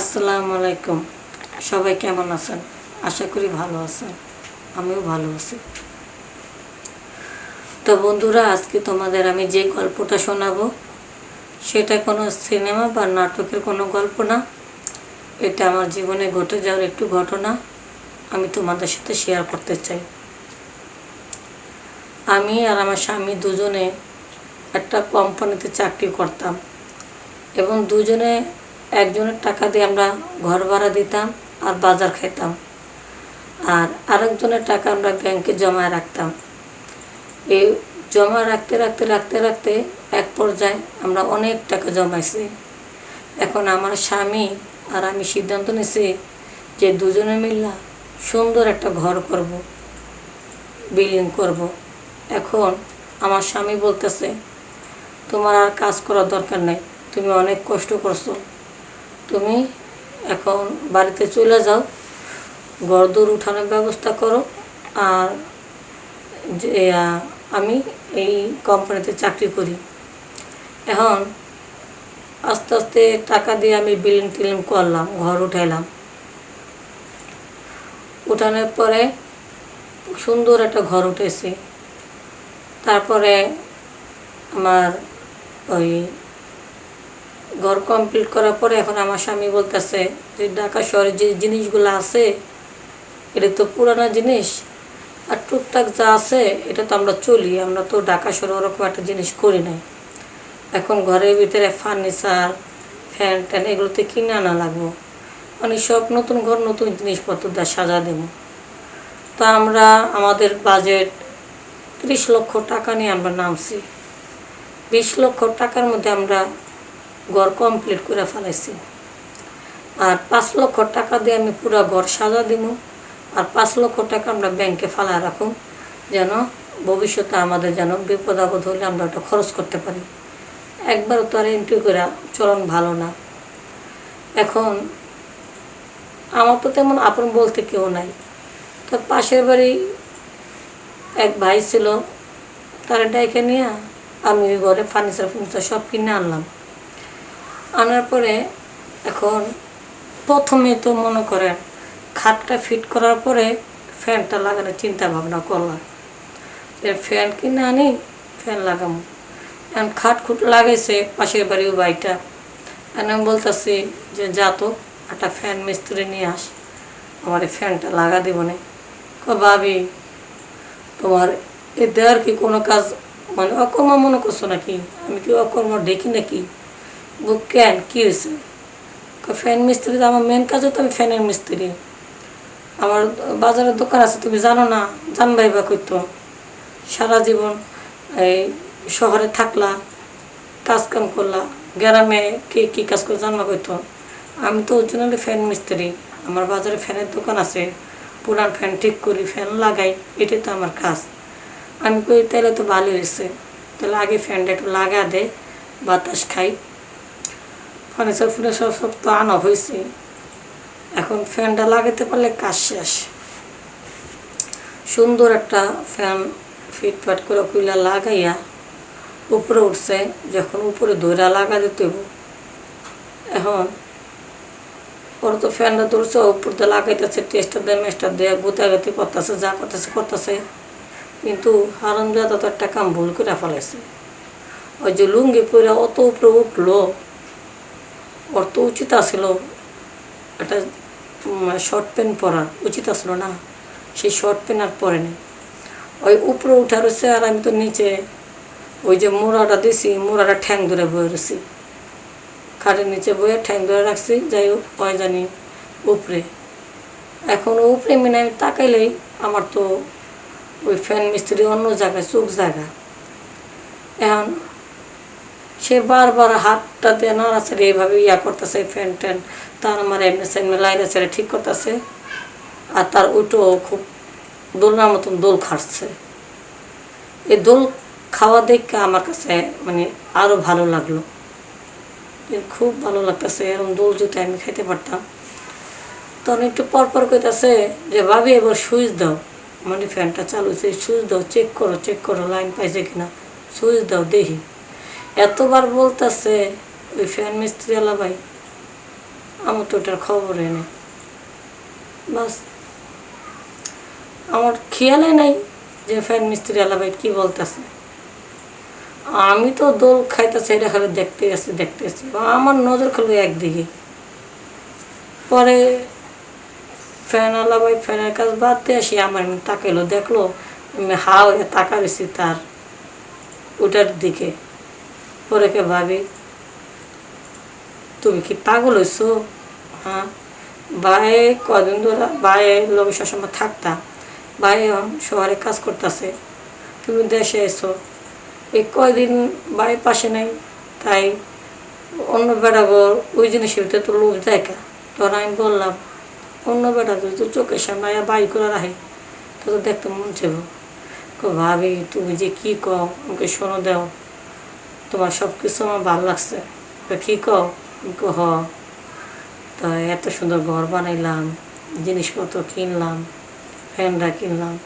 আসসালামু আলাইকুম। সবাই কেমন আছেন? আশা করি ভালো আছেন। আমিও ভালো আছি। তো বন্ধুরা, আজকে তোমাদের আমি যে গল্পটা শোনাবো, সেটা কোনো সিনেমা বা নাটকের কোনো গল্প না। এটা আমার জীবনে ঘটে যাওয়ার একটু ঘটনা আমি তোমাদের সাথে শেয়ার করতে চাই। আমি আর আমার স্বামী দুজনে একটা কোম্পানিতে চাকরি করতাম এবং দুজনে একজনের টাকা দিয়ে আমরা ঘর ভাড়া দিতাম আর বাজার খাইতাম আর আরেকজনের টাকা আমরা ব্যাংকে জমা রাখতাম। এই জমা রাখতে রাখতে রাখতে রাখতে এক পর্যায়ে আমরা অনেক টাকা জমাইছি। এখন আমার স্বামী আর আমি সিদ্ধান্ত নিছি যে দুজনে মিললা সুন্দর একটা ঘর করব বিল্ডিং করব। এখন আমার স্বামী বলতেছে, তোমার আর কাজ করার দরকার নেই, তুমি অনেক কষ্ট করছ। তুমি এখন বাড়িতে চলে যাও গরদুর উঠানোর ব্যবস্থা করো, আর যে আমি এই কোম্পানিতে চাকরি করি। এখন আস্তে আস্তে টাকা দিয়ে আমি বিলিং টিলিং করলাম, ঘর উঠাইলাম। উঠানোর পরে সুন্দর একটা ঘর উঠেছে। তারপরে আমার ওই ঘর কমপ্লিট করার পরে এখন আমার স্বামী বলতেছে যে, ঢাকা শহরে যে জিনিসগুলো আছে, এটা তো পুরানো জিনিস আর টুকটাক যা আছে, এটা তো আমরা চলি, আমরা তো ঢাকা শহরে ওরকম একটা জিনিস করি নাই। এখন ঘরের ভিতরে ফার্নিচার ফ্যান ট্যান এগুলোতে কিনে আনা লাগবো। মানে সব নতুন ঘর, নতুন জিনিসপত্র দিয়ে সাজা দেবো। তো আমরা, আমাদের বাজেট ত্রিশ লক্ষ টাকা নিয়ে আমরা নামছি। বিশ লক্ষ টাকার মধ্যে আমরা ঘর কমপ্লিট করে ফেলাইছি। আর পাঁচ লক্ষ টাকা দিয়ে আমি পুরো ঘর সাজা দিব আর পাঁচ লক্ষ টাকা আমরা ব্যাংকে ফালায় রাখুন, যেন ভবিষ্যতে আমাদের যেন বিপদ আপদ হলে আমরা ওটা খরচ করতে পারি। একবার তো আর এন্ট্রি করে চলন ভালো না। এখন আমার তো তেমন আপন বলতে কেউ নাই। তো পাশের বাড়ি এক ভাই ছিল, তার ডাইকে নিয়ে আমি ওই ঘরে ফার্নিচার ফার্নিচার সব কিনে আনলাম। আনার পরে এখন প্রথমে তো মনে করেন খাটটা ফিট করার পরে ফ্যানটা লাগানোর চিন্তা ভাবনা করলাম। ফ্যান কিনে আনি, ফ্যান লাগাবো। এখন খাট খুট লাগাইছে, পাশের বাড়ির বাড়িটা এখন আমি বলতেছি যে, যা তো, একটা ফ্যান মিস্ত্রি নিয়ে আস। আমার এই ফ্যানটা লাগা দিব না। ভাবি, তোমার এ দেওয়ার কি কোনো কাজ মানে অকর্ম মনে করছ নাকি? আমি কি অকর্ম দেখি নাকি? বুক কেন কী হয়েছে ফ্যান মিস্ত্রি তো আমার মেন কাজও তো আমি ফ্যানের মিস্ত্রি আমার বাজারের দোকান আছে, তুমি জানো না? জানবাই বা করতো সারা জীবন এই শহরে থাকলা কাজ কাম করলা, গ্রামে কে কী কাজ করে জানবা করতো আমি তো অরিজিনালি ফ্যান মিস্ত্রি আমার বাজারে ফ্যানের দোকান আছে, পুরান ফ্যান ঠিক করি ফ্যান লাগাই, এটাই তো আমার কাজ। আমি কই তাহলে তো ভালো হয়েছে তাহলে আগে ফ্যানটা একটু লাগা দে, বাতাস খাই। ফার্নিচার ফুর্নিচার সব তো আনা হয়েছে। এখন ফ্যানটা লাগাতে পারলে কাজ শেষ। সুন্দর একটা ফ্যান ফিটফাট করে কুইলা লাগাইয়া উপরে উঠছে, যখন উপরে দইরা লাগা দিতে এখন ওর তো ফ্যানটা ধরছে উপর দিয়ে লাগাইতেছে টেস্টার দিয়ে মেস্টার দিয়ে গুতাগাতি করতেছে, যা করতেছে করতেছে। কিন্তু হারাম জাদা তো একটা কাম ভুল করে ফেলাইছে। ওই যে লুঙ্গি পরে অত উপরে উঠল তো উচিত আসছিল একটা শর্ট প্যান্ট পরা উচিত আসলো না। সেই শর্ট প্যান্ট আর পরে নেই। ওই উপরে উঠা রয়েছে আর আমি তো নিচে। ওই যে মোড়াটা দিছি, মোড়াটা ঠ্যাং ধরে বয়ে রয়েছি। খাটের নিচে বয়ে ঠ্যাং ধরে রাখছি, যাই হোক ওই জানি উপরে। এখন উপরে মিনে আমি তাকাইলেই আমার তো ওই ফ্যান মিস্ত্রি অন্য জায়গায়, চোখ জায়গা। এখন সে বারবার হাতটা দিয়ে নাড়াচাড়ি এইভাবে ইয়া করতেছে, ফ্যান ট্যান। তার আমার এমনি সেমনি লাইনে ছেড়ে ঠিক করতেছে। আর তার উটো খুব দোলনার মতন দোল খাটছে। এই দোল খাওয়া দেখে আমার কাছে মানে আরও ভালো লাগল। খুব ভালো লাগতেছে, এরকম দোল যদি আমি খাইতে পারতাম। তখন একটু পরপর পর কইতাছে যে, ভাবি, এবার সুইচ দাও। মানে ফ্যানটা চালু সুইচ দাও, চেক করো চেক করো, লাইন পাইছে কিনা? সুইচ দাও, দেখি। এতবার বলতেছে, ওই ফ্যান মিস্ত্রি আলা ভাই আমার তো ওটার খবরই নেই। বাস, আমার খেয়ালে নাই যে ফ্যান মিস্ত্রি আলাবাই কি বলতেছে। আমি তো দোল খাইতেছি, এটা খালি দেখতে আসছি দেখতে আসছি আমার নজর খালি একদিকে। পরে ফ্যান আলাবাই ফ্যানের কাজ বাদ দিয়ে আসি, আমার তাকাইলো, দেখল হা হয়ে তাকা তার ওটার দিকে। পরে কে ভাবি, তুমি কি পাগল হইছো? হ্যাঁ ভাই কদিন ধরে, ভাই লোকের সবসময় থাকতা, ভাই শহরে কাজ করতেছে, তুমি দেশে এসো এই কয়দিন ভাই পাশে নেই, তাই অন্য বেড়াগর ওই জিনিসের ভিতরে তো লোক দেখা তখন আমি বললাম, অন্য বেড়া তো চোখের সামনে বাই করে রাখে তো দেখতে মন চাইব। ভাবি, তুমি যে কী কও, আমাকে শোনো দাও। তোমার সব কিছু আমার ভালো লাগছে। তো কী কও? হ। তো এত সুন্দর ঘর বানাইলাম, জিনিসপত্র কিনলাম ফ্যানটা কিনলাম।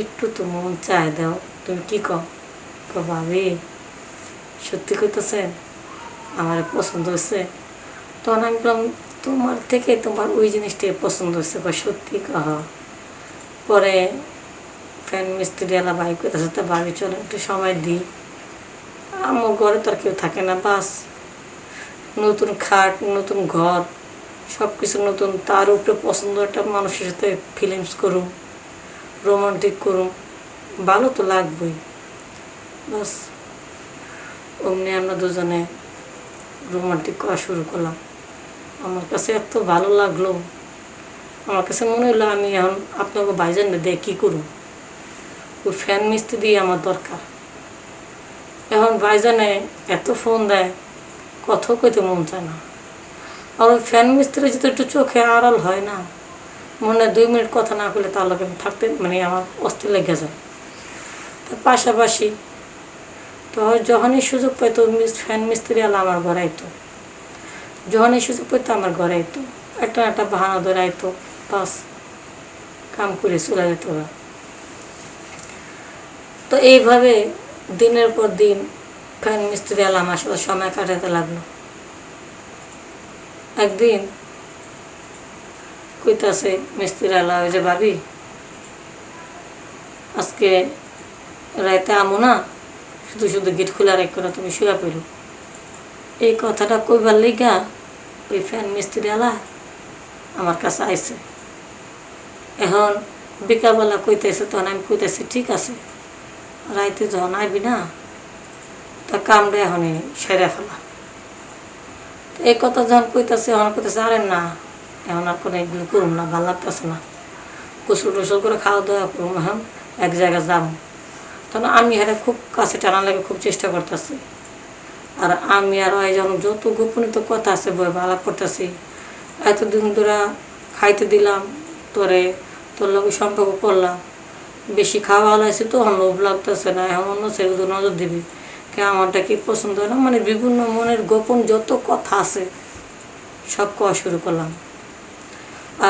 একটু তো মন চায়, দাও। তুমি কী কও? কো ভাবি, সত্যি কইতেছেন? আমার পছন্দ হয়েছে তখন আমি বললাম, তোমার থেকে তোমার ওই জিনিসটাই পছন্দ হয়েছে বা সত্যি কহ পরে ফ্যান মিস্ত্রি এলা বাইক করতেছে তো বাড়ি চলে একটু সময় দিই। আমার ঘরে তো আর কেউ থাকে না, বাস। নতুন খাট, নতুন ঘর সব কিছু নতুন। তার উপরে পছন্দ একটা মানুষের সাথে ফিলিংস করুম রোমান্টিক করুম। ভালো তো লাগবেই। বাস, অমনি আমরা দুজনে রোমান্টিক করা শুরু করলাম। আমার কাছে এত ভালো লাগল। আমার কাছে মনে হলো আমি এখন আপনাকে বাইজান দিয়ে কী করুন ওই ফ্যান মিস্ত্রি দিয়ে আমার দরকার। এখন বাইজানে এত ফোন দেয় কথা কইতে মন চায় না। আর ওই ফ্যান মিস্ত্রি যদি একটু চোখে আড়াল হয় না, মনে দুই মিনিট কথা না করলে তার লোক থাকতে মানে আমার অস্থির লেগে যায় তার পাশাপাশি তো যখনই সুযোগ পাইতো মিস ফ্যান মিস্ত্রি আলা আমার ঘরে আইতো। যখনই সুযোগ পাইতো আমার ঘরে আইতো। একটা একটা বাহানা ধরে আইতো, বাস কাম করে চলে যেত তো এইভাবে দিনের পর দিন ফ্যান মিস্ত্রি আলা আমার সাথে সময় কাটাতে লাগল। একদিন কইতাছে মিস্ত্রি আলা, ওই যে ভাবি, আজকে রাইতে আমো না, শুধু শুধু গেট খোলা রাখ করে তুমি শুয়ে পেল এই কথাটা কইবার লিগা ওই ফ্যান মিস্ত্রি আলা আমার কাছে আইছে। এখন বিকালবেলা কইতেছে, তখন আমি কইতেছি, ঠিক আছে। রাইতে যখন আইবি না তা কামড়ে এখনই সেরে ফেলা। তো এই কথা যখন কইতেছে, এখন কইতেছে, আরে না, এখন আর কোনো এগুলো করুন না, ভালো লাগতেছে না। গোসল টোসল করে খাওয়া দাওয়া করুন এখন এক জায়গায় যাব তখন আমি হারে খুব কাছে টানা লাগে খুব চেষ্টা করতেছি। আর আমি আর ওই যখন যত গোপনীত কথা আছে, বই আলাপ করতেছি, এতদিন ধরে খাইতে দিলাম, তোরে, তোর লগে সম্পর্ক করলাম। বেশি খাওয়া হলাইছে তো লোভ লাগতেছে না। অন্য ছেলে নজর দিবি। কে আমারটা কি পছন্দ হয় না? মানে বিভিন্ন মনের গোপন যত কথা আছে, সব কোয়া শুরু করলাম।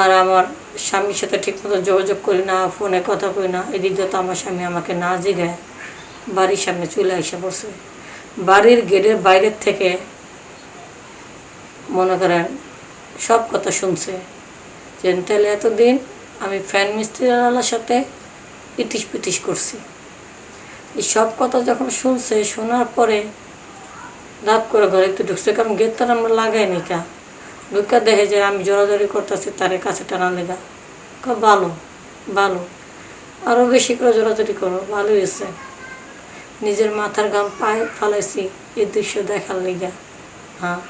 আর আমার স্বামীর সাথে ঠিকমতো যোগাযোগ করি না, ফোনে কথা কই না। এদিক দিয়ে তো আমার স্বামী আমাকে না জিগায়, বাড়ির সামনে চলে এসে বসে বাড়ির গেটের বাইরের থেকে মনে করেন সব কথা শুনছে। যে, তাহলে এতদিন আমি ফ্যান মিস্ত্রিওয়ালার সাথে ইটিস পিটিস করছি। সব কথা যখন শুনছে, শোনার পরে রাত করে ঘরে একটু ঢুকছে, কারণ গেট তো আর আমরা লাগাই নি কা। ঢুকা দেখে যে আমি জোরাজোরি করতেছি, তার কাছে টানা লেগা। ভালো ভালো। আরও বেশি করে জোরাজোরি করো ভালো হয়েছে। নিজের মাথার গাম পায়ে ফালাইছি, এই দৃশ্য দেখার লেগা। হ্যাঁ।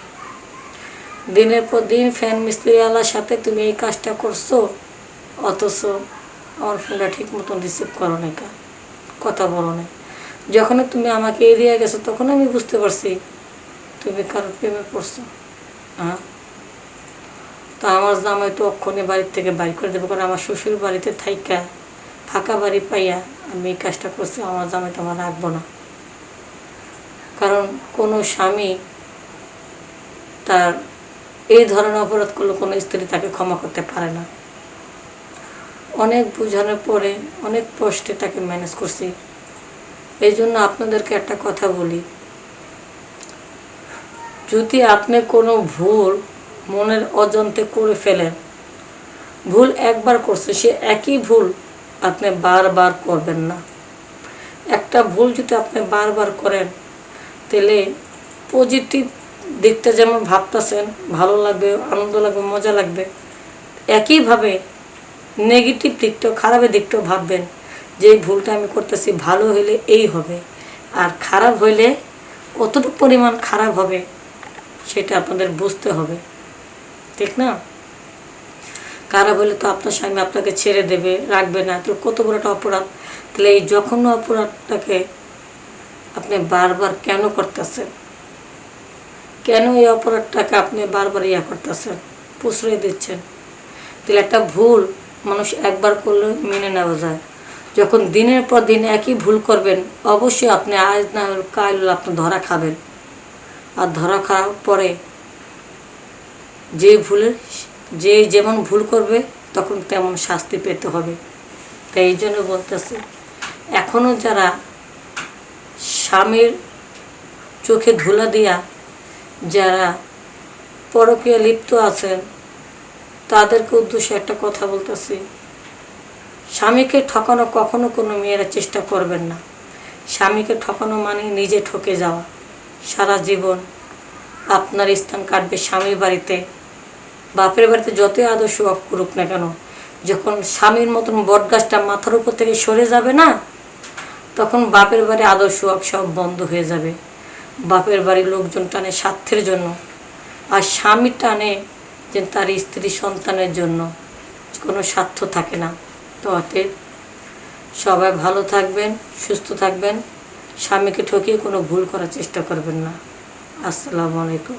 দিনের পর দিন ফ্যান মিস্ত্রিওয়ালার সাথে তুমি এই কাজটা করছ, অথচ আমার ফোনটা ঠিক মতন রিসিভ করো না কথা বলো না যখন তুমি আমাকে এড়িয়ে গেছো তখন আমি বুঝতে পারছি তুমি কারোর প্রেমে পড়ছো। হ্যাঁ তা আমার জামাই তো অক্ষণে বাড়ির থেকে বাড়ি করে দেবো, কারণ আমার শ্বশুর বাড়িতে থাইকা, ফাঁকা বাড়ি পাইয়া আমি এই কাজটা করছি, আমার জামাই তো আমার রাখব না। কারণ কোনো স্বামী তার এই ধরনের অপরাধ করলে কোনো স্ত্রী তাকে ক্ষমা করতে পারে না। অনেক বোঝানোর পরে অনেক কষ্টে তাকে ম্যানেজ করছি। এই জন্য আপনাদেরকে একটা কথা বলি। যদি আপনি কোনো ভুল মনের অজান্তে করে ফেলেন, ভুল একবার করছে সে একই ভুল আপনি বারবার করবেন না। একটা ভুল যদি আপনি বারবার করেন, তাহলে পজিটিভ দিকটা যেমন ভাবতেছেন, ভালো লাগবে, আনন্দ লাগবে, মজা লাগবে, একইভাবে নেগেটিভ দিকটাও, খারাপের দিকটাও ভাববেন যে ভুলটা আমি করতেছি, ভালো হইলে এই হবে। আর খারাপ হইলে কতটুকু পরিমাণ খারাপ হবে, সেটা আপনাদের বুঝতে হবে। ঠিক না? খারাপ হলে তো আপনার স্বামী আপনাকে ছেড়ে দেবে, রাখবে না। তো কত বড় একটা অপরাধ। তাহলে এই জঘন্য অপরাধটাকে আপনি বারবার কেন করতেছেন? কেন এই অপরাধটাকে আপনি বারবার ইয়া করতেছেন? প্রশ্রয় দিচ্ছেন? তাহলে একটা ভুল মানুষ একবার করলে মেনে নেওয়া যায়। যখন দিনের পর দিন একই ভুল করবেন, অবশ্যই আপনি আজ না হলে কাল আপনি ধরা খাবেন। আর ধরা খাওয়ার পরে যে ভুলের, যে যেমন ভুল করবে, তখন তেমন শাস্তি পেতে হবে। তাই এই জন্য বলতেছে এখনও যারা স্বামীর চোখে ধুলা দিয়া, যারা পরকীয়া লিপ্ত আছেন তাদেরকে উদ্দেশ্যে একটা কথা বলতেছি। স্বামীকে ঠকানো কখনো কোনো মেয়েরা চেষ্টা করবেন না। স্বামীকে ঠকানো মানে নিজে ঠকে যাওয়া। সারা জীবন আপনার স্থান কাটবে স্বামীর বাড়িতে। বাপের বাড়িতে যতই আদর্শ করুক না কেন, যখন স্বামীর মতন বটগাছটা মাথার উপর থেকে সরে যাবে না, তখন বাপের বাড়ি আদর্শ সব বন্ধ হয়ে যাবে। বাপের বাড়ির লোকজন টানে স্বার্থের জন্য। আর স্বামী টানে যে তার স্ত্রী সন্তানের জন্য কোনো স্বার্থ থাকে না। তো অতএব সবাই ভালো থাকবেন, সুস্থ থাকবেন। স্বামীকে ঠকিয়ে কোনো ভুল করার চেষ্টা করবেন না। আসসালামু আলাইকুম।